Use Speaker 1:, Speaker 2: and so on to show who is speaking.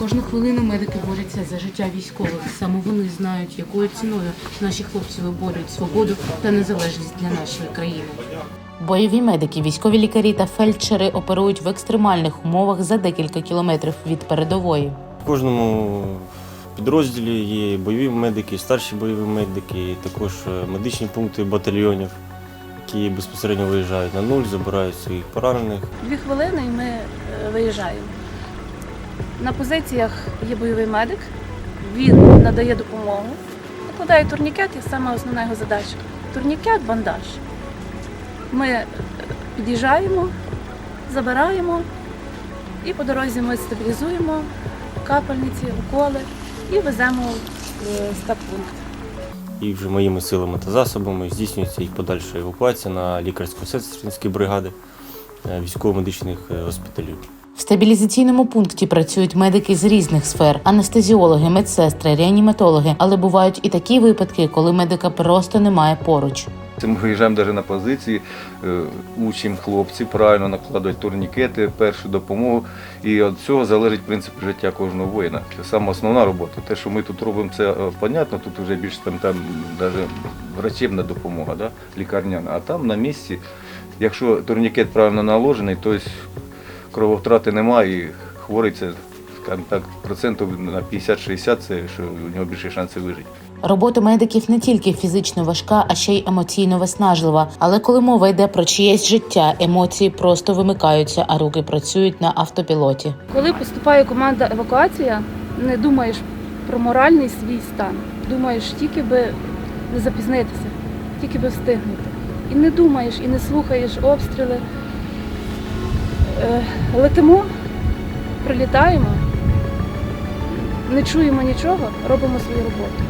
Speaker 1: Кожну хвилину медики борються за життя військових. Саме вони знають, якою ціною наші хлопці виборюють свободу та незалежність для нашої країни. Бойові медики, військові лікарі та фельдшери оперують в екстремальних умовах за декілька кілометрів від передової.
Speaker 2: Кожному підрозділі є бойові медики, старші бойові медики, також е, медичні пункти батальйонів, які безпосередньо виїжджають на нуль, забирають своїх поранених.
Speaker 3: Дві хвилини і ми е, виїжджаємо. На позиціях є бойовий медик, він надає допомогу, накладає турнікет і саме основна його задача. Турнікет, бандаж. Ми е, під'їжджаємо, забираємо і по дорозі ми стабілізуємо капельниці, уколи і веземо в е, стаб-пункт.
Speaker 2: І вже моїми силами та засобами здійснюється їх подальша евакуація на лікарсько-сестринські бригади е, військово-медичних е, госпіталів.
Speaker 1: В стабілізаційному пункті працюють медики з різних сфер: анестезіологи, медсестри, реаніматологи. Але бувають і такі випадки, коли медика просто немає поруч.
Speaker 4: Це Ми виїжджаємо навіть на позиції, е, учимо хлопців правильно накладати турнікети, першу допомогу. І від цього залежить принцип життя кожного воїна. Це саме основна робота. Те, що ми тут робимо, це е, понятно, тут вже більше там, там навіть врачебна допомога, да? лікарняна. А там на місці, якщо турнікет правильно наложений, то крововтрати немає і хворий це, скажімо так, процентів на 50-60 це що у нього більше шансів вижити.
Speaker 1: Робота медиків не тільки фізично важка, а ще й емоційно виснажлива. Але коли мова йде про чиєсь життя, емоції просто вимикаються, а руки працюють на автопілоті.
Speaker 3: Коли поступає команда евакуація, не думаєш про моральний свій стан. Думаєш тільки би не запізнитися, тільки би встигнути. І не думаєш, і не слухаєш обстріли. Е, Летимо, прилітаємо, не чуємо нічого, робимо свою роботу.